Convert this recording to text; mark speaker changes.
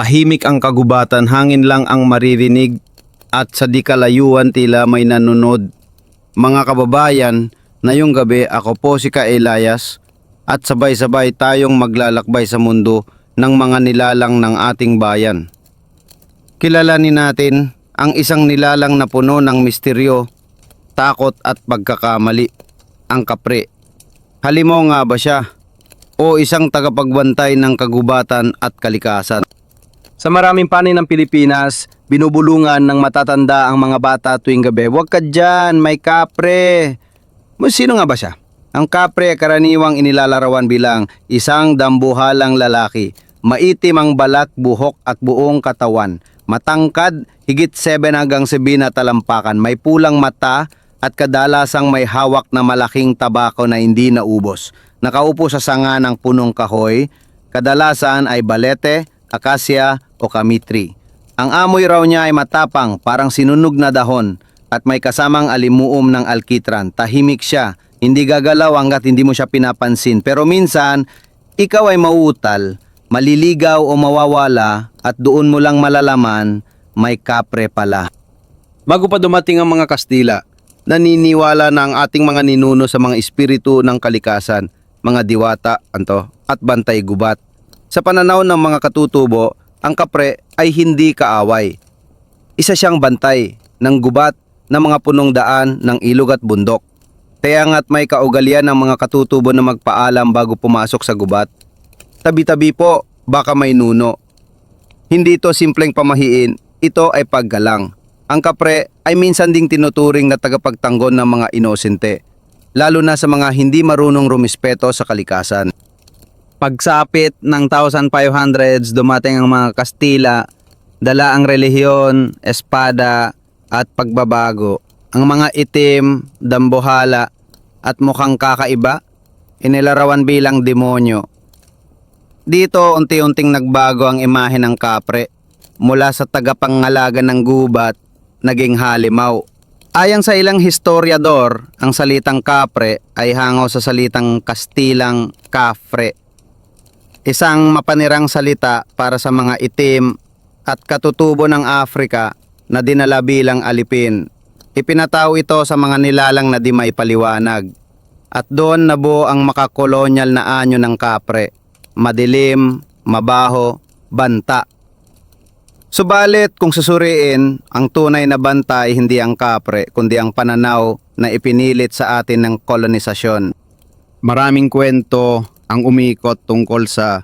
Speaker 1: Tahimik ang kagubatan, hangin lang ang maririnig at sa di kalayuan tila may nanunod. Mga kababayan, ngayong gabi ako po si Ka Elias at sabay-sabay tayong maglalakbay sa mundo ng mga nilalang ng ating bayan. Kilalanin natin ang isang nilalang na puno ng misteryo, takot at pagkakamali, ang kapre. Halimaw nga ba siya? O isang tagapagbantay ng kagubatan at kalikasan?
Speaker 2: Sa maraming panig ng Pilipinas, binubulungan ng matatanda ang mga bata tuwing gabi. Huwag ka dyan, may kapre. Sino nga ba siya? Ang kapre karaniwang inilalarawan bilang isang dambuhalang lalaki. Maitim ang balak, buhok at buong katawan. Matangkad, higit 7 hanggang 7 na talampakan. May pulang mata at kadalasang may hawak na malaking tabako na hindi naubos. Nakaupo sa sanga ng punong kahoy, kadalasan ay balete, akasya o kamitri. Ang amoy raw niya ay matapang, parang sinunog na dahon at may kasamang alimuom ng alkitran. Tahimik siya, hindi gagalaw hanggat hindi mo siya pinapansin. Pero minsan, ikaw ay mauutal, maliligaw o mawawala at doon mo lang malalaman may kapre pala.
Speaker 1: Bago pa dumating ang mga Kastila, naniniwala na ang ating mga ninuno sa mga espiritu ng kalikasan, mga diwata, anto, at bantay gubat. Sa pananaw ng mga katutubo, ang kapre ay hindi kaaway. Isa siyang bantay ng gubat ng mga punong daan ng ilog at bundok. Kaya nga't may kaugalian ng mga katutubo na magpaalam bago pumasok sa gubat. Tabi-tabi po, baka may nuno. Hindi ito simpleng pamahiin, ito ay paggalang. Ang kapre ay minsan ding tinuturing na tagapagtanggol ng mga inosente, lalo na sa mga hindi marunong rumispeto sa kalikasan.
Speaker 2: Pagsapit ng 1500s, dumating ang mga Kastila, dala ang relihiyon, espada, at pagbabago. Ang mga itim, dambuhala, at mukhang kakaiba, inilarawan bilang demonyo. Dito, unti-unting nagbago ang imahe ng kapre. Mula sa tagapangalaga ng gubat, naging halimaw. Ayon sa ilang historiador, ang salitang kapre ay hango sa salitang Kastilang kafre isang mapanirang salita para sa mga itim at katutubo ng Afrika na dinala bilang alipin. Ipinataw ito sa mga nilalang na di may paliwanag. At doon nabuo ang makakolonyal na anyo ng kapre. Madilim, mabaho, banta. Subalit kung susuriin, ang tunay na banta ay hindi ang kapre kundi ang pananaw na ipinilit sa atin ng kolonisasyon. Maraming kwento ang umikot tungkol sa